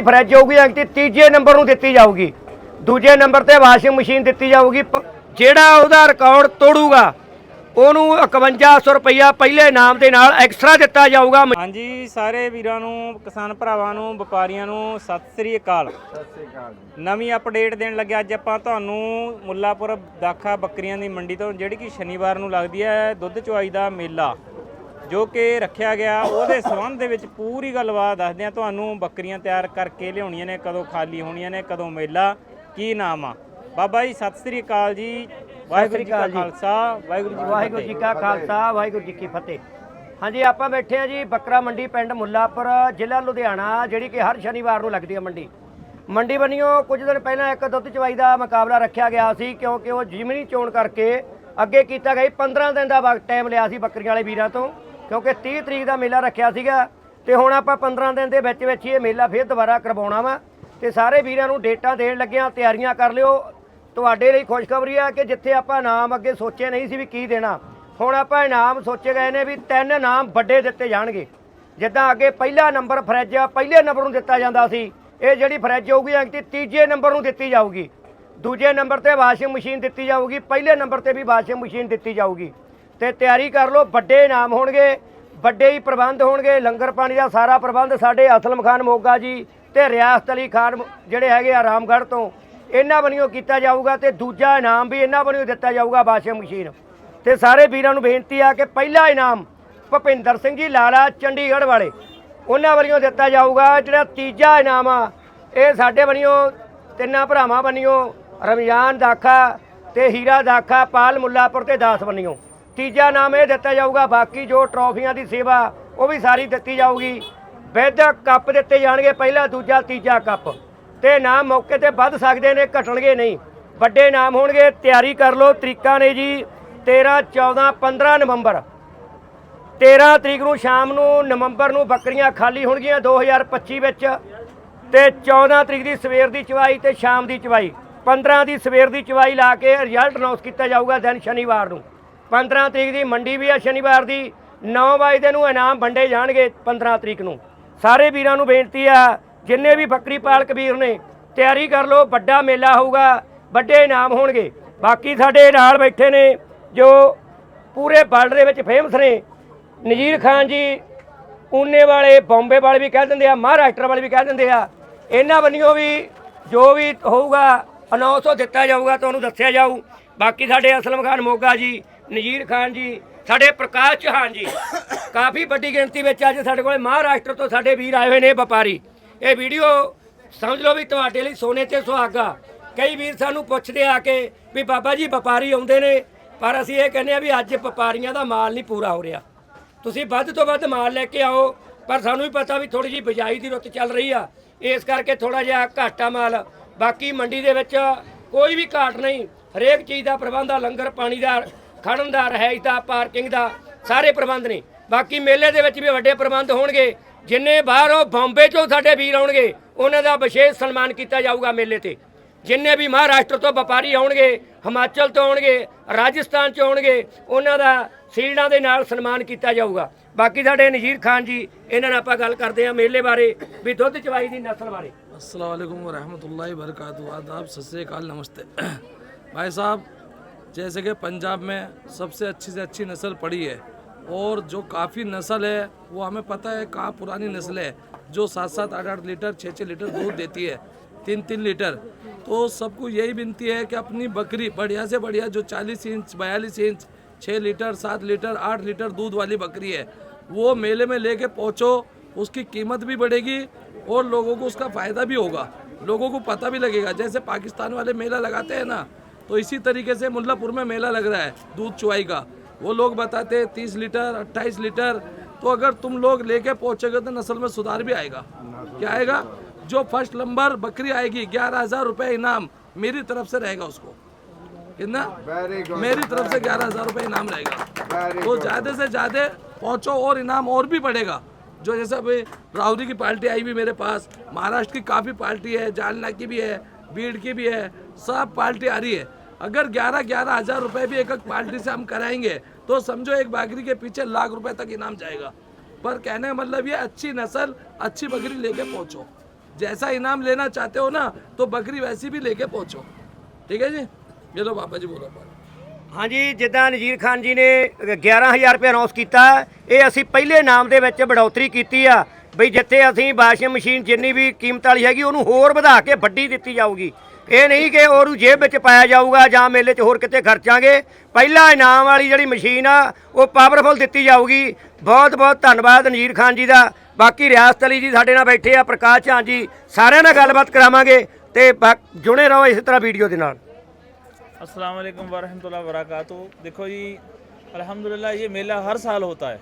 Fridge ਹੋਊਗੀ ਐਕਟੀ ਤੀਜੇ number ਨੂੰ ਦਿੱਤੀ ਜਾਊਗੀ। ਦੂਜੇ ਨੰਬਰ ਤੇ ਵਾਸ਼ਿੰਗ ਮਸ਼ੀਨ ਦਿੱਤੀ ਜਾਊਗੀ। ਜਿਹੜਾ ਉਹਦਾ ਰਿਕਾਰਡ ਤੋੜੂਗਾ, ਉਹਨੂੰ 5100 ਰੁਪਈਆ ਪਹਿਲੇ ਇਨਾਮ ਦੇ ਨਾਲ ਐਕਸਟਰਾ ਦਿੱਤਾ ਜਾਊਗਾ। ਹਾਂਜੀ ਸਾਰੇ ਵੀਰਾਂ ਨੂੰ, ਕਿਸਾਨ ਭਰਾਵਾਂ ਨੂੰ, ਵਪਾਰੀਆਂ ਨੂੰ ਸਤਿ ਸ੍ਰੀ ਅਕਾਲ। ਸਤਿ ਸ਼੍ਰੀ ਅਕਾਲ ਨਵੀਂ ਅਪਡੇਟ ਦੇਣ ਲੱਗਿਆ ਅੱਜ ਆਪਾਂ ਤੁਹਾਨੂੰ ਮੁੱਲਾਪੁਰ ਦਾਖਾ ਬੱਕਰੀਆਂ ਦੀ ਮੰਡੀ ਤੋਂ, ਜਿਹੜੀ ਕਿ ਸ਼ਨੀਵਾਰ ਨੂੰ ਲੱਗਦੀ ਹੈ ਦੁੱਧ ਚੁਆਈ ਦਾ ਮੇਲਾ। ਜੋ ਕਿ ਰੱਖਿਆ ਗਿਆ ਉਹਦੇ ਸੰਬੰਧ ਦੇ ਵਿੱਚ ਪੂਰੀ ਗੱਲਬਾਤ ਦੱਸਦੇ ਆ ਤੁਹਾਨੂੰ ਬੱਕਰੀਆਂ ਤਿਆਰ ਕਰਕੇ ਲਿਆਉਣੀਆਂ ਨੇ ਕਦੋਂ ਖਾਲੀ ਹੋਣੀਆਂ ਨੇ ਕਦੋਂ ਮੇਲਾ ਕੀ ਨਾਮ ਆ? ਬਾਬਾ ਜੀ ਸਤਿ ਸ੍ਰੀ ਅਕਾਲ ਜੀ। ਵਾਹਿਗੁਰੂ ਜੀ ਕਾ। ਖਾਲਸਾ ਵਾਹਿਗੁਰੂ ਜੀ ਕੀ ਵਾਹਿਗੁਰੂ ਜੀ ਕਾ ਖਾਲਸਾ ਵਾਹਿਗੁਰੂ ਜੀ ਕੀ ਫਤਿਹ। ਹਾਂਜੀ ਆਪਾਂ ਬੈਠੇ ਆ ਜੀ ਬੱਕਰਾ ਮੰਡੀ ਪਿੰਡ ਮੁੱਲਾਪੁਰ ਜ਼ਿਲ੍ਹਾ ਲੁਧਿਆਣਾ ਜਿਹੜੀ ਕਿ ਹਰ ਸ਼ਨੀਵਾਰ ਨੂੰ ਲੱਗਦੀ ਹੈ ਮੰਡੀ। ਮੰਡੀ ਬਣੀਓ ਕੁਝ ਦਿਨ ਪਹਿਲਾਂ ਇੱਕ ਦੁੱਧ ਚਵਾਈ ਦਾ ਮੁਕਾਬਲਾ ਰੱਖਿਆ ਗਿਆ ਸੀ ਕਿਉਂਕਿ ਉਹ ਜਿਮਨੀ ਚੋਣ ਕਰਕੇ ਅੱਗੇ ਕੀਤਾ ਗਿਆ ਸੀ। 15 ਦਿਨ ਦਾ ਵਕਤ ਟਾਈਮ ਲਿਆ ਸੀ ਬੱਕਰੀਆਂ ਵਾਲੇ ਵੀਰਾਂ ਤੋਂ। ਕਿਉਂਕਿ 30 ਤਰੀਕ ਦਾ ਮੇਲਾ ਰੱਖਿਆ ਸੀਗਾ ਤੇ ਹੁਣ ਆਪਾਂ 15 ਦਿਨ ਦੇ ਵਿੱਚ ਵਿੱਚ ਹੀ ਇਹ ਮੇਲਾ ਫੇਰ ਦੁਬਾਰਾ ਕਰਵਾਉਣਾ ਵਾ ਤੇ ਸਾਰੇ ਵੀਰਾਂ ਨੂੰ ਡੇਟਾਂ ਦੇਣ ਲੱਗਿਆਂ ਤਿਆਰੀਆਂ ਕਰ ਲਿਓ। ਤੁਹਾਡੇ ਲਈ ਖੁਸ਼ਖਬਰੀ ਆ ਕਿ ਜਿੱਥੇ ਆਪਾਂ ਇਨਾਮ ਅੱਗੇ ਸੋਚੇ ਨਹੀਂ ਸੀ ਵੀ ਕੀ ਦੇਣਾ। ਹੁਣ ਆਪਾਂ ਇਨਾਮ ਸੋਚੇ ਗਏ ਨੇ ਵੀ ਤਿੰਨ ਇਨਾਮ ਵੱਡੇ ਦਿੱਤੇ ਜਾਣਗੇ। ਜਿੱਦਾਂ ਅੱਗੇ ਪਹਿਲਾ ਨੰਬਰ ਫਰਿੱਜ ਆ, ਪਹਿਲੇ ਨੰਬਰ ਨੂੰ ਦਿੱਤਾ ਜਾਂਦਾ ਸੀ। ਇਹ ਜਿਹੜੀ ਫਰਿੱਜ ਹੋਊਗੀ ਐਕਟੀ ਤੀਜੇ ਨੰਬਰ ਨੂੰ ਦਿੱਤੀ ਜਾਊਗੀ। ਦੂਜੇ ਨੰਬਰ ਤੇ ਵਾਸ਼ਿੰਗ ਮਸ਼ੀਨ ਦਿੱਤੀ ਜਾਊਗੀ, ਪਹਿਲੇ ਨੰਬਰ ਤੇ ਵੀ ਵਾਸ਼ਿੰਗ ਮਸ਼ੀਨ ਦਿੱਤੀ ਜਾਊਗੀ। ਤੇ ਤਿਆਰੀ ਕਰ ਲਓ, ਵੱਡੇ ਇਨਾਮ ਹੋਣਗੇ, ਵੱਡੇ ਹੀ ਪ੍ਰਬੰਧ ਹੋਣਗੇ, ਲੰਗਰ ਪਾਣੀ ਦਾ ਸਾਰਾ ਪ੍ਰਬੰਧ ਸਾਡੇ ਅਸਲਮ ਖਾਨ ਮੋਗਾ ਜੀ ਤੇ ਰਿਆਸਤ ਅਲੀ ਖਾਨ ਜਿਹੜੇ ਹੈਗੇ ਆ ਰਾਮਗੜ੍ਹ ਤੋਂ, ਇਹਨਾਂ ਬਣੀਓ ਕੀਤਾ ਜਾਊਗਾ ਤੇ ਦੂਜਾ ਇਨਾਮ ਵੀ ਇਹਨਾਂ ਬਣੀਓ ਦਿੱਤਾ ਜਾਊਗਾ ਵਾਸ਼ਿੰਗ ਮਸ਼ੀਨ। ਤੇ ਸਾਰੇ ਵੀਰਾਂ ਨੂੰ ਬੇਨਤੀ ਆ ਕਿ ਪਹਿਲਾ ਇਨਾਮ ਭੁਪਿੰਦਰ ਸਿੰਘ ਜੀ, ਲਾਲਾ ਚੰਡੀਗੜ੍ਹ ਵਾਲੇ, ਉਹਨਾਂ ਵੱਲੋਂ ਦਿੱਤਾ ਜਾਊਗਾ, ਜਿਹੜਾ ਤੀਜਾ ਇਨਾਮ ਆ, ਇਹ ਸਾਡੇ ਬਣੀਓ ਤਿੰਨਾਂ ਭਰਾਵਾਂ ਬਣੀਓ ਰਮਜ਼ਾਨ ਦਾਖਾ ਤੇ ਹੀਰਾ ਦਾਖਾ, ਪਾਲ ਮੁੱਲਾਪੁਰ ਤੇ ਦਾਸ ਬਣੀਓ ਤੀਜਾ ਨਾਮ ਇਹ ਦਿੱਤਾ ਜਾਊਗਾ, ਬਾਕੀ ਜੋ ਟਰੋਫੀਆਂ ਦੀ ਸੇਵਾ, ਉਹ ਵੀ ਸਾਰੀ ਦਿੱਤੀ ਜਾਊਗੀ। ਵਿਦ ਕੱਪ ਦਿੱਤੇ ਜਾਣਗੇ, ਪਹਿਲਾ, ਦੂਜਾ, ਤੀਜਾ ਕੱਪ। ਤੇ ਨਾਮ ਮੌਕੇ ਤੇ ਵੱਧ ਸਕਦੇ ਨੇ, ਘਟਣਗੇ ਨਹੀਂ। ਵੱਡੇ ਨਾਮ ਹੋਣਗੇ, ਤਿਆਰੀ ਕਰ ਲਓ, ਤਰੀਕਾਂ ਨੇ ਜੀ। 13 14 15 ਨਵੰਬਰ। 13 ਤਰੀਕ ਨੂੰ ਸ਼ਾਮ ਨੂੰ, ਨਵੰਬਰ ਨੂੰ ਬੱਕਰੀਆਂ ਖਾਲੀ ਹੋਣਗੀਆਂ 2025 ਵਿੱਚ। ਤੇ 14 ਤਰੀਕ ਦੀ ਸਵੇਰ ਦੀ ਚਵਾਈ ਤੇ ਸ਼ਾਮ ਦੀ ਚਵਾਈ। 15 ਦੀ ਸਵੇਰ ਦੀ ਚਵਾਈ ਲਾ ਕੇ ਰਿਜ਼ਲਟ ਅਨਾਉਂਸ ਕੀਤਾ ਜਾਊਗਾ ਦਿਨ ਸ਼ਨੀਵਾਰ ਨੂੰ। 15 ਤਰੀਕ ਦੀ ਮੰਡੀ ਵੀ ਆ, ਸ਼ਨੀਵਾਰ ਦੀ। 9 ਵਜੇ ਨੂੰ ਇਨਾਮ ਵੰਡੇ ਜਾਣਗੇ 15 ਤਰੀਕ ਨੂੰ। ਸਾਰੇ ਵੀਰਾਂ ਨੂੰ ਬੇਨਤੀ ਆ, ਜਿੰਨੇ ਵੀ ਬੱਕਰੀ ਪਾਲਕ ਵੀਰ ਨੇ, ਤਿਆਰੀ ਕਰ ਲਓ, ਵੱਡਾ ਮੇਲਾ ਹੋਊਗਾ, ਵੱਡੇ ਇਨਾਮ ਹੋਣਗੇ। ਬਾਕੀ ਸਾਡੇ ਨਾਲ ਬੈਠੇ ਨੇ, ਜੋ ਪੂਰੇ ਵਰਲਡ ਦੇ ਵਿੱਚ ਫੇਮਸ ਨੇ, ਨਜੀਰ ਖਾਨ ਜੀ, ਪੂਨੇ ਵਾਲੇ, ਬੰਬੇ ਵਾਲੇ ਵੀ ਕਹਿ ਦਿੰਦੇ ਆ, ਮਹਾਰਾਸ਼ਟਰ ਵਾਲੇ ਵੀ ਕਹਿ ਦਿੰਦੇ ਆ। ਇਹਨਾਂ ਬੰਨਿਓ ਵੀ ਜੋ ਵੀ ਹੋਊਗਾ ਅਨਾਉਂਸ ਦਿੱਤਾ ਜਾਊਗਾ, ਤੁਹਾਨੂੰ ਦੱਸਿਆ ਜਾਊ। ਬਾਕੀ ਸਾਡੇ ਅਸਲਮ ਖਾਨ ਮੋਗਾ ਜੀ ਨਜੀਰ ਖਾਨ ਜੀ, ਸਾਡੇ ਪ੍ਰਕਾਸ਼ ਚੌਹਾਨ ਜੀ। ਕਾਫੀ ਵੱਡੀ ਗਿਣਤੀ ਵਿੱਚ ਅੱਜ ਸਾਡੇ ਕੋਲੇ ਮਹਾਰਾਸ਼ਟਰ ਤੋਂ ਸਾਡੇ ਵੀਰ ਆਏ ਹੋਏ ਨੇ ਵਪਾਰੀ। ਇਹ ਵੀਡੀਓ ਸਮਝ ਲਓ ਵੀ ਤੁਹਾਡੇ ਲਈ ਸੋਨੇ ਤੇ ਸੁਹਾਗਾ। ਕਈ ਵੀਰ ਸਾਨੂੰ ਪੁੱਛਦੇ ਆ ਕੇ ਵੀ ਬਾਬਾ ਜੀ, ਵਪਾਰੀ ਆਉਂਦੇ ਨੇ, ਪਰ ਅਸੀਂ ਇਹ ਕਹਿੰਦੇ ਆ ਵੀ ਅੱਜ ਵਪਾਰੀਆਂ ਦਾ ਮਾਲ ਨਹੀਂ ਪੂਰਾ ਹੋ ਰਿਹਾ। ਤੁਸੀਂ ਵੱਧ ਤੋਂ ਵੱਧ ਮਾਲ ਲੈ ਕੇ ਆਓ, ਪਰ ਸਾਨੂੰ ਵੀ ਪਤਾ ਵੀ ਥੋੜੀ ਜਿਹੀ ਬਿਜਾਈ ਦੀ ਰੁੱਤ ਚੱਲ ਰਹੀ ਆ। ਇਸ ਕਰਕੇ ਥੋੜਾ ਜਿਹਾ ਘਾਟਾ ਮਾਲ, ਬਾਕੀ ਮੰਡੀ ਦੇ ਵਿੱਚ ਕੋਈ ਵੀ ਘਾਟ ਨਹੀਂ, ਹਰੇਕ ਚੀਜ਼ ਦਾ ਪ੍ਰਬੰਧ ਆ, ਲੰਗਰ ਪਾਣੀ ਦਾ ਖੜਨ ਦਾ ਰਹਿائش ਦਾ, ਪਾਰਕਿੰਗ ਦਾ ਸਾਰੇ ਪ੍ਰਬੰਧ ਨੇ। ਬਾਕੀ ਮੇਲੇ ਦੇ ਵਿੱਚ ਵੀ ਵੱਡੇ ਪ੍ਰਬੰਧ ਹੋਣਗੇ। ਜਿੰਨੇ ਬਾਹਰੋਂ ਬੰਬੇ ਚੋਂ ਸਾਡੇ ਵੀਰ ਆਉਣਗੇ, ਉਹਨਾਂ ਦਾ ਵਿਸ਼ੇਸ਼ ਸਨਮਾਨ ਕੀਤਾ ਜਾਊਗਾ ਮੇਲੇ ਤੇ। ਜਿੰਨੇ ਵੀ ਮਹਾਰਾਸ਼ਟਰ ਤੋਂ ਵਪਾਰੀ ਆਉਣਗੇ, ਹਿਮਾਚਲ ਤੋਂ ਆਉਣਗੇ, ਰਾਜਸਥਾਨ 'ਚੋਂ ਆਉਣਗੇ, ਉਹਨਾਂ ਦਾ ਸੀਲਡਾਂ ਦੇ ਨਾਲ ਸਨਮਾਨ ਕੀਤਾ ਜਾਊਗਾ। ਬਾਕੀ ਸਾਡੇ ਨਜ਼ੀਰ ਖਾਨ ਜੀ, ਇਹਨਾਂ ਨਾਲ ਆਪਾਂ ਗੱਲ ਕਰਦੇ ਹਾਂ ਮੇਲੇ ਬਾਰੇ, ਵੀ ਦੁੱਧ ਚਵਾਈ ਦੀ ਨਸਲ ਬਾਰੇ। ਅਸਲਾਮ ਵਾਲੇਕੁਮ ਵਰਹਿਮਤੁਲਲਾਹਿ ਬਰਕਾਤੁਹ ਆਦਾਬ ਸੱਸੇ ਕਾਲ ਨਮਸਤੇ। ਭਾਈ ਸਾਹਿਬ जैसे कि पंजाब में सबसे अच्छी से अच्छी नस्ल पड़ी है और जो काफ़ी नस्ल है, वो हमें पता है कहाँ पुरानी नस्ल है, जो सात सात आठ आठ लीटर छः छः लीटर दूध देती है तीन तीन लीटर। तो सबको यही विनती है कि अपनी बकरी बढ़िया से बढ़िया जो चालीस इंच, बयालीस इंच छः लीटर, सात लीटर, आठ लीटर दूध वाली बकरी है, वो मेले में लेके पहुँचो, उसकी कीमत भी बढ़ेगी और लोगों को उसका फ़ायदा भी होगा। लोगों को पता भी लगेगा। जैसे पाकिस्तान वाले मेला लगाते हैं ना तो इसी तरीके से मुल्लापुर में मेला लग रहा है दूध चुवाई का। वो लोग बताते हैं तीस लीटर अट्ठाईस लीटर तो अगर तुम लोग लेके पहुँचोगे तो नस्ल में सुधार भी आएगा। क्या आएगा? जो फ़र्स्ट नंबर बकरी आएगी ग्यारह हज़ार रुपये इनाम मेरी तरफ़ से रहेगा उसको। कितना? मेरी तरफ़ से ग्यारह हज़ार रुपये इनाम रहेगा। तो ज़्यादा से ज़्यादा पहुँचो और इनाम और भी बढ़ेगा। जो जैसे अभी राहुरी की पार्टी आई भी मेरे पास महाराष्ट्र की काफ़ी पार्टी है जालना की भी है बीड़ की भी है सब पार्टी आ रही है। अगर ग्यारह ग्यारह हजार रुपये भी एक एक पार्टी से हम कराएंगे तो समझो एक बागरी के पीछे लाख रुपए तक इनाम जाएगा पर कहने का मतलब ये अच्छी नस्ल अच्छी बकरी लेके पहुंचो जैसा इनाम लेना चाहते हो ना तो बकरी वैसी भी लेके पहुंचो ठीक है जी ये लो पापा जी बोलो ਹਾਂਜੀ ਜਿੱਦਾਂ ਨਜੀਰ ਖਾਨ ਜੀ ਨੇ 11000 ਰੁਪਏ ਅਨਾਉਂਸ ਕੀਤਾ ਇਹ ਅਸੀਂ ਪਹਿਲੇ ਨਾਮ ਦੇ ਵਿੱਚ ਬੜੋਤਰੀ ਕੀਤੀ ਆ ਬਈ ਜਿੱਥੇ ਅਸੀਂ ਵਾਸ਼ਿੰਗ ਮਸ਼ੀਨ ਜਿੰਨੀ ਵੀ ਕੀਮਤ ਵਾਲੀ ਹੈਗੀ, ਉਹਨੂੰ ਹੋਰ ਵਧਾ ਕੇ ਵੱਡੀ ਦਿੱਤੀ ਜਾਊਗੀ। ਇਹ ਨਹੀਂ ਕਿ ਉਹਨੂੰ ਜੇਬ ਵਿੱਚ ਪਾਇਆ ਜਾਊਗਾ ਜਾਂ ਮੇਲੇ 'ਚ ਹੋਰ ਕਿਤੇ ਖਰਚਾਂਗੇ। ਪਹਿਲਾ ਇਨਾਮ ਵਾਲੀ ਜਿਹੜੀ ਮਸ਼ੀਨ ਆ, ਉਹ ਪਾਵਰਫੁੱਲ ਦਿੱਤੀ ਜਾਊਗੀ। ਬਹੁਤ ਬਹੁਤ ਧੰਨਵਾਦ ਅਨਜੀਰ ਖਾਨ ਜੀ ਦਾ। ਬਾਕੀ ਰਿਆਸਤ ਅਲੀ ਜੀ ਸਾਡੇ ਨਾਲ ਬੈਠੇ ਆ, ਪ੍ਰਕਾਸ਼ ਚਾਂ ਜੀ, ਸਾਰਿਆਂ ਨਾਲ ਗੱਲਬਾਤ ਕਰਾਵਾਂਗੇ ਤੇ ਜੁੜੇ ਰਹੋ ਇਸੇ ਤਰ੍ਹਾਂ ਵੀਡੀਓ ਦੇ ਨਾਲ। ਅਸਲਾਮ ਵਾਲੇਕੁਮ ਵਰਹਿਮਤੁਲਲਾਹ ਵਬਰਕਾਤੂ ਦੇਖੋ ਜੀ ਅਲਹਮਦੁਲਿਲਾ ਇਹ ਮੇਲਾ ਹਰ ਸਾਲ ਹੋਤਾ ਹੈ।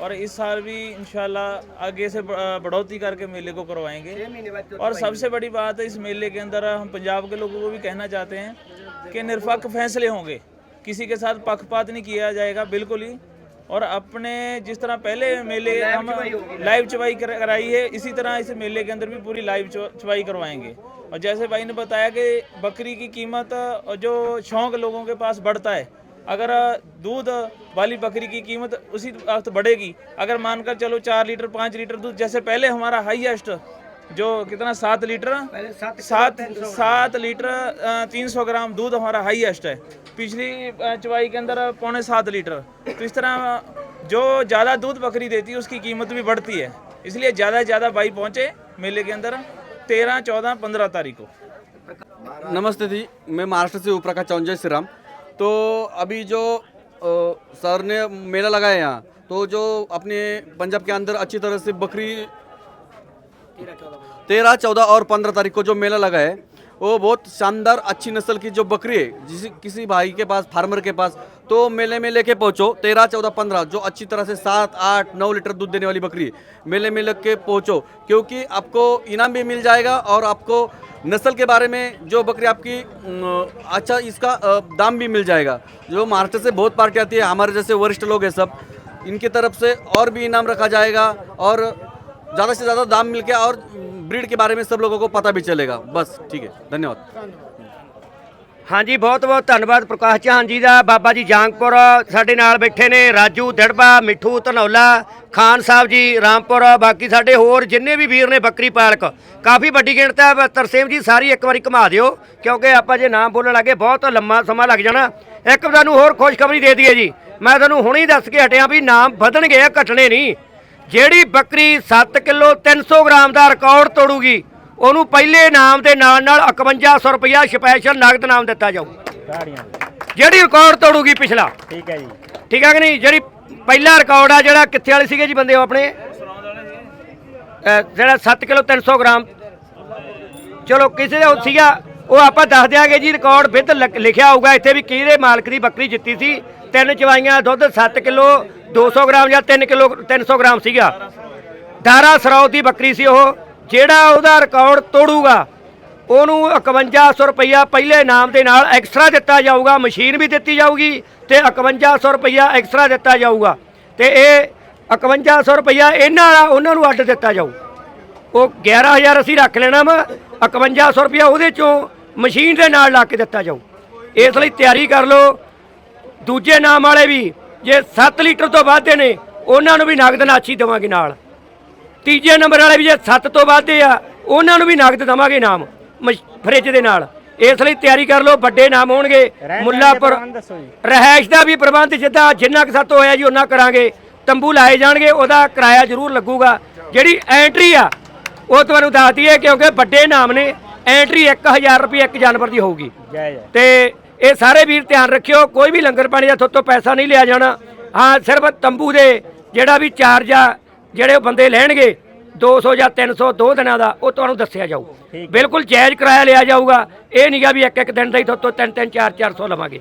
और इस साल भी इंशाल्लाह आगे से बढ़ोतरी करके मेले को करवाएँगे। और सबसे बड़ी बात है इस मेले के अंदर हम पंजाब के लोगों को भी कहना चाहते हैं कि निरपक्ष फैसले होंगे। किसी के साथ पक्षपात नहीं किया जाएगा बिल्कुल ही। और अपने जिस तरह पहले मेले हम लाइव चवाई कराई है इसी तरह इस मेले के अंदर भी पूरी लाइव चवा- चवाई करवाएँगे। और जैसे भाई ने बताया कि बकरी की कीमत और जो शौक लोगों के पास बढ़ता है अगर दूध वाली बकरी की कीमत उसी वक्त बढ़ेगी अगर मानकर चलो चार लीटर पाँच लीटर दूध जैसे पहले हमारा हाईएस्ट जो कितना सात लीटर? सात सात लीटर तीन सौ ग्राम दूध हमारा हाईएस्ट है। पिछली चवाई के अंदर पौने सात लीटर। तो इस तरह जो ज़्यादा दूध बकरी देती है उसकी कीमत भी बढ़ती है। इसलिए ज़्यादा से ज़्यादा भाई पहुँचे मेले के अंदर तेरह चौदह पंद्रह तारीख को। नमस्ते जी मैं महाराष्ट्र से उपरा का चौंजय श्रीराम। तो अभी जो सर ने मेला लगाया यहाँ तो जो अपने पंजाब के अंदर अच्छी तरह से बकरी तेरह, चौदह और पंद्रह तारीख को जो मेला लगा है वो बहुत शानदार, अच्छी नस्ल की जो बकरी है, जिस किसी भाई के पास, फार्मर के पास तो मेले में लेके पहुंचो। तेरह, चौदह, पंद्रह, जो अच्छी तरह से सात, आठ, नौ लीटर दूध देने वाली बकरी है, मेले में लेके पहुंचो, क्योंकि आपको इनाम भी मिल जाएगा और आपको नस्ल के बारे में जो बकरी आपकी अच्छा इसका दाम भी मिल जाएगा, जो महाराष्ट्र से बहुत पार्टी आती है, हमारे जैसे वरिष्ठ लोग हैं सब, इनकी तरफ़ से और भी इनाम रखा जाएगा और ज़्यादा से ज़्यादा दाम मिल के और ब्रीड के बारे में सब लोगों को पता भी चलेगा बस ठीक है धन्यवाद ਹਾਂਜੀ ਬਹੁਤ ਬਹੁਤ ਧੰਨਵਾਦ ਪ੍ਰਕਾਸ਼ ਚਾਹਨ ਜੀ ਦਾ ਬਾਬਾ ਜੀ ਜਾਂਗਪੁਰ ਸਾਡੇ ਨਾਲ ਬੈਠੇ ਨੇ ਰਾਜੂ ਦੜਬਾ ਮਿੱਠੂ ਧਨੌਲਾ ਖਾਨ ਸਾਹਿਬ ਜੀ ਰਾਮਪੁਰ ਬਾਕੀ ਸਾਡੇ ਹੋਰ ਜਿੰਨੇ ਵੀ ਵੀਰ ਨੇ ਬੱਕਰੀ ਪਾਲਕ ਕਾਫੀ ਵੱਡੀ ਗਿਣਤੀ ਹੈ ਬ- ਤਰਸੇਮ ਜੀ ਸਾਰੀ ਇੱਕ ਵਾਰੀ ਘੁਮਾ ਦਿਓ ਕਿਉਂਕਿ ਆਪਾਂ ਜੇ ਨਾਮ ਬੋਲਣ ਲੱਗੇ ਬਹੁਤ ਲੰਮਾ ਸਮਾਂ ਲੱਗ ਜਾਣਾ ਇੱਕ ਤੁਹਾਨੂੰ ਹੋਰ ਖੁਸ਼ਖਬਰੀ ਦੇ ਦਈਏ ਜੀ ਮੈਂ ਤੁਹਾਨੂੰ ਹੁਣੇ ਹੀ ਦੱਸ ਕੇ ਹਟਿਆ ਵੀ ਨਾਮ ਵਧਣਗੇ ਘਟਣੇ ਨਹੀਂ ਜਿਹੜੀ ਬੱਕਰੀ 7 ਕਿਲੋ 300 ਗ੍ਰਾਮ ਦਾ ਰਿਕਾਰਡ ਤੋੜੂਗੀ ਉਹਨੂੰ ਪਹਿਲੇ ਨਾਮ ਦੇ ਨਾਲ ਨਾਲ 5100 ਰੁਪਇਆ ਸਪੈਸ਼ਲ ਨਗਦ ਨਾਮ ਦਿੱਤਾ ਜਾਊ। ਜਿਹੜੀ ਰਿਕਾਰਡ ਤੋੜੂਗੀ ਪਿਛਲਾ। ਠੀਕ ਹੈ ਜੀ। ਠੀਕ ਹੈ ਕਿ ਨਹੀਂ? ਜਿਹੜੀ ਪਹਿਲਾ ਰਿਕਾਰਡ ਆ ਜਿਹੜਾ ਕਿੱਥੇ ਵਾਲੇ ਸੀਗੇ ਜੀ ਬੰਦੇ ਉਹ ਆਪਣੇ? ਜਿਹੜਾ 7 ਕਿਲੋ 300 ਗ੍ਰਾਮ। ਚਲੋ ਕਿਸੇ ਦਾ ਸੀਗਾ ਉਹ ਆਪਾਂ ਦੱਸ ਦਿਆਂਗੇ ਜੀ ਰਿਕਾਰਡ ਵਿਦ ਲਿਖਿਆ ਹੋਊਗਾ। ਇੱਥੇ ਵੀ ਕਿਹਦੇ ਮਾਲਕ ਦੀ ਬੱਕਰੀ ਜਿੱਤੀ ਸੀ? ਤਿੰਨ ਚਵਾਈਆਂ ਦੁੱਧ 7 ਕਿਲੋ 200 ਗ੍ਰਾਮ ਜਾਂ 3 ਕਿਲੋ 300 ਗ੍ਰਾਮ ਸੀਗਾ। ਦਾਰਾ ਸਰੌਤ ਦੀ ਬੱਕਰੀ ਸੀ ਉਹ। ਜਿਹੜਾ ਉਹਦਾ ਰਿਕਾਰਡ ਤੋੜੂਗਾ, ਉਹਨੂੰ 5100 ਰੁਪਈਆ ਪਹਿਲੇ ਨਾਮ ਦੇ ਨਾਲ ਐਕਸਟਰਾ ਦਿੱਤਾ ਜਾਊਗਾ। ਮਸ਼ੀਨ ਵੀ ਦਿੱਤੀ ਜਾਊਗੀ ਤੇ 5100 ਰੁਪਈਆ ਐਕਸਟਰਾ ਦਿੱਤਾ ਜਾਊਗਾ। ਤੇ ਇਹ 5100 ਰੁਪਈਆ ਇਹਨਾਂ ਵਾਲਾ, ਉਹਨਾਂ ਨੂੰ ਅੱਡ ਦਿੱਤਾ ਜਾਊ। ਉਹ 11000 ਅਸੀਂ ਰੱਖ ਲੈਣਾ ਵਾ 5100 ਰੁਪਈਆ ਉਹਦੇ ਚੋਂ ਮਸ਼ੀਨ ਦੇ ਨਾਲ ਲਾ ਕੇ ਦਿੱਤਾ ਜਾਊ। ਇਸ ਲਈ ਤਿਆਰੀ ਕਰ ਲਓ। ਦੂਜੇ ਨਾਮ ਵਾਲੇ ਵੀ ਜੇ 7 ਲੀਟਰ ਤੋਂ ਵੱਧ ਨੇ ਉਹਨਾਂ ਨੂੰ ਵੀ ਨਗਦ ਨਾਚੀ ਦੇਵਾਂਗੇ ਨਾਲ। ਤੀਜੇ ਨੰਬਰ ਵਾਲੇ ਵੀ ਜੇ 7 ਤੋਂ ਵੱਧ ਆ ਉਹਨਾਂ ਨੂੰ ਵੀ ਨਗਦ ਦੇਵਾਂਗੇ ਇਨਾਮ ਫਰਿੱਜ ਦੇ ਨਾਲ। ਇਸ ਲਈ ਤਿਆਰੀ ਕਰ ਲਓ ਵੱਡੇ ਨਾਮ ਹੋਣਗੇ। ਮੁੱਲਾਪੁਰ ਰਹਿائش ਦਾ ਵੀ ਪ੍ਰਬੰਧ ਜਿੱਦਾਂ ਜਿੰਨਾ ਕੁ ਸਾਤੋਂ ਹੋਇਆ ਜੀ ਉਹਨਾਂ ਕਰਾਂਗੇ। ਤੰਬੂ ਲਾਏ ਜਾਣਗੇ ਉਹਦਾ ਕਿਰਾਇਆ ਜ਼ਰੂਰ ਲੱਗੂਗਾ। ਜਿਹੜੀ ਐਂਟਰੀ ਆ ਉਹ ਤੁਹਾਨੂੰ ਦੱਸਦੀ ਹੈ ਕਿਉਂਕਿ ਵੱਡੇ ਨਾਮ ਨੇ ਐਂਟਰੀ 1000 ਰੁਪਏ ਇੱਕ ਜਾਨਵਰ ਦੀ ਹੋਊਗੀ। ਤੇ ਇਹ ਸਾਰੇ ਵੀਰ ਧਿਆਨ ਰੱਖਿਓ ਕੋਈ ਵੀ ਲੰਗਰ ਪਾਣੀ ਦਾ ਤੁਹਾਤੋਂ ਪੈਸਾ ਨਹੀਂ ਲਿਆ ਜਾਣਾ। ਹਾਂ ਸਿਰਫ ਤੰਬੂ ਦੇ ਜਿਹੜਾ ਵੀ ਚਾਰਜ ਆ ਜਿਹੜੇ ਉਹ ਬੰਦੇ ਲੈਣਗੇ 200 ਜਾਂ 300 ਦੋ ਦਿਨਾਂ ਦਾ ਉਹ ਤੁਹਾਨੂੰ ਦੱਸਿਆ ਜਾਊ। ਬਿਲਕੁਲ ਜਾਇਜ਼ ਕਿਰਾਇਆ ਲਿਆ ਜਾਊਗਾ। ਇਹ ਨਹੀਂਗਾ ਵੀ ਇੱਕ ਇੱਕ ਦਿਨ ਦਾ ਹੀ ਤੁਹਾਤੋਂ 3 3 4 400 ਲਵਾਂਗੇ।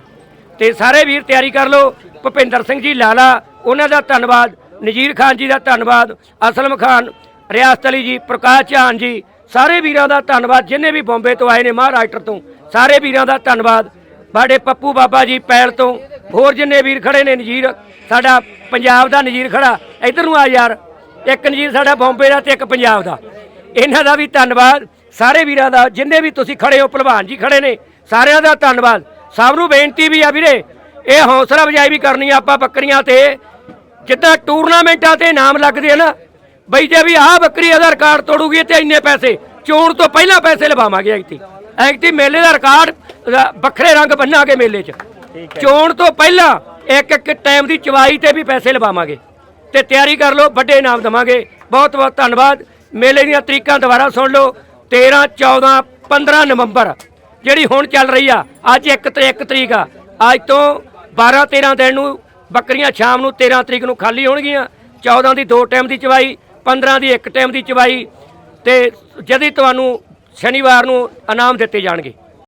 ਤੇ ਸਾਰੇ ਵੀਰ ਤਿਆਰੀ ਕਰ ਲਓ। ਭੁਪਿੰਦਰ ਸਿੰਘ ਜੀ ਲਾਲਾ ਉਹਨਾਂ ਦਾ ਧੰਨਵਾਦ। ਨਜੀਰ ਖਾਨ ਜੀ ਦਾ ਧੰਨਵਾਦ। ਅਸਲਮ ਖਾਨ ਰਿਆਸਤ ਅਲੀ ਜੀ ਪ੍ਰਕਾਸ਼ ਚਾਹਨ ਜੀ ਸਾਰੇ ਵੀਰਾਂ ਦਾ ਧੰਨਵਾਦ। ਜਿੰਨੇ ਵੀ ਬੰਬੇ ਤੋਂ ਆਏ ਨੇ ਮਹਾਰਾਸ਼ਟਰ ਤੋਂ ਸਾਰੇ ਵੀਰਾਂ ਦਾ ਧੰਨਵਾਦ। ਸਾਡੇ ਪੱਪੂ ਬਾਬਾ ਜੀ ਪੈਲ ਤੋਂ ਹੋਰ ਜਿੰਨੇ ਵੀਰ ਖੜੇ ਨੇ ਨਜੀਰ, ਸਾਡਾ ਪੰਜਾਬ ਦਾ ਨਜੀਰ ਖੜਾ। ਇਧਰ ਨੂੰ ਆ ਯਾਰ, ਇੱਕ ਨਜੀਰ ਸਾਡਾ ਬੰਬੇ ਦਾ ਤੇ ਇੱਕ ਪੰਜਾਬ ਦਾ। ਇਹਨਾਂ ਦਾ ਵੀ ਧੰਨਵਾਦ, ਸਾਰੇ ਵੀਰਾਂ ਦਾ, ਜਿੰਨੇ ਵੀ ਤੁਸੀਂ ਖੜੇ ਹੋ, ਭਲਵਾਨ ਜੀ ਖੜੇ ਨੇ, ਸਾਰਿਆਂ ਦਾ ਧੰਨਵਾਦ। ਸਭ ਨੂੰ ਬੇਨਤੀ ਵੀ ਆ ਵੀਰੇ, ਇਹ ਹੌਸਲਾ ਵਜਾਈ ਵੀ ਕਰਨੀ ਆ ਆਪਾਂ ਬੱਕਰੀਆਂ ਤੇ। ਜਿੱਦਾਂ ਟੂਰਨਾਮੈਂਟਾਂ ਤੇ ਨਾਮ ਲੱਗਦੇ ਆ ਨਾ, ਬਈ ਜੇ ਵੀ ਆਹ ਬੱਕਰੀ ਇਹਦਾ ਰਿਕਾਰਡ ਤੋੜੂਗੀ ਤੇ ਇੰਨੇ ਪੈਸੇ, ਚੋਣ ਤੋਂ ਪਹਿਲਾਂ ਪੈਸੇ ਲਵਾਵਾਂਗੇ ਐਕਤੀ ਐਕਤੀ ਮੇਲੇ ਦਾ ਰਿਕਾਰਡ ਵੱਖਰੇ ਰੰਗ ਬੰਨਾਂਗੇ ਮੇਲੇ 'ਚ। ਚੋਣ ਤੋਂ ਪਹਿਲਾਂ ਇੱਕ ਇੱਕ ਟਾਈਮ ਦੀ ਚਵਾਈ ਤੇ ਵੀ ਪੈਸੇ ਲਵਾਵਾਂਗੇ। ਤੇ ਤਿਆਰੀ ਕਰ ਲਓ ਵੱਡੇ ਇਨਾਮ ਦਵਾਂਗੇ। ਬਹੁਤ ਬਹੁਤ ਧੰਨਵਾਦ। ਮੇਲੇ ਦੀਆਂ ਤਰੀਕਾਂ ਦੁਬਾਰਾ ਸੁਣ ਲਓ। 13 14 15 ਨਵੰਬਰ ਜਿਹੜੀ ਹੁਣ ਚੱਲ ਰਹੀ ਆ ਅੱਜ ਇੱਕ ਤੇ ਇੱਕ ਤਰੀਕ ਆ। ਅੱਜ ਤੋਂ 12 13 ਦਿਨ ਨੂੰ ਬੱਕਰੀਆਂ ਸ਼ਾਮ ਨੂੰ 13 ਤਰੀਕ ਨੂੰ ਖਾਲੀ ਹੋਣਗੀਆਂ। 14 ਦੀ ਦੋ ਟਾਈਮ ਦੀ ਚਵਾਈ 15 ਦੀ ਇੱਕ ਟਾਈਮ ਦੀ ਚਵਾਈ। ਤੇ ਜਦੀ ਤੁਹਾਨੂੰ ਸ਼ਨੀਵਾਰ ਨੂੰ ਇਨਾਮ ਦਿੱਤੇ ਜਾਣਗੇ।